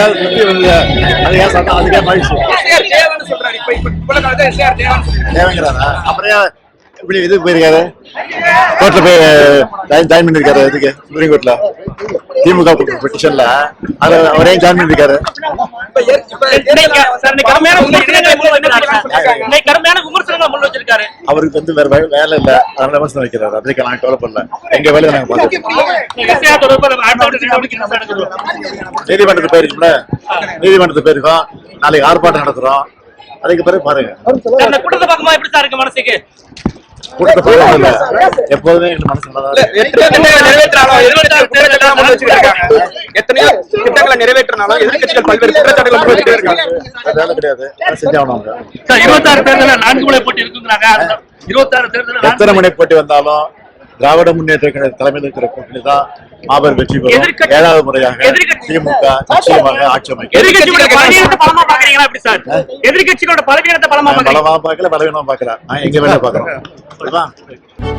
அது ஏன் சொன்னா அதுக்கே எஸ்ஆர் தேவன்னு சொல்றாரு தேவைங்கிறாரா அப்புறம் இப்படி இதுக்கு போயிருக்காரு கோர்ட்ல போய் ஜாயின் பண்ணிருக்காரு இதுக்கு சுப்ரீம் கோர்ட்ல திமுக பெட்டிஷன்ல அது அவரே ஜாயின் பண்ணிருக்காரு கடுமையான விமர்சனங்களை வச்சிருக்காரு அவருக்கு வந்து வேற வேலை இல்ல அதனால விமர்சனம் வைக்கிறாரு அதுக்கு நாங்க கவலை பண்ணல எங்க வேலையை நாங்க எடுக்கணும்? நீதிமன்றத்துக்கு போயிருக்கோம்ல நீதிமன்றத்துக்கு போயிருக்கோம் நாளைக்கு ஆர்ப்பாட்டம் நடத்துறோம் அதுக்கு பிறகு பாருங்க கூட்டத்தை பார்க்கும்போது எப்படி சார் இருக்கு மனசுக்கு எப்போதுமே எங்க மனசு இல்ல, எத்தனையோ திட்டங்களை நிறைவேற்றினாலும் எதிர்க்கட்சிகள் பல்வேறு குற்றச்சாட்டுகளை இருக்காங்க இருபத்தாறு தேர்தலில் நான்கு முறை போட்டி இருக்குங்கிறாங்க இருபத்தாறு தேர்தலில் எத்தனை முனை போட்டி வந்தாலும் திராவிட முன்னேற்ற கழக தலைமையில் இருக்கிற கூட்டணி தான் மாபெரும் வெற்றி பெறும் ஏழாவது முறையாக திமுக நிச்சயமாக ஆட்சி அமைக்கும் எதிர்கட்சிகளோட பலவீனத்தை பலமா பார்க்கல பலவீனமா பார்க்கல நான் எங்க வேலை பார்க்கறோம்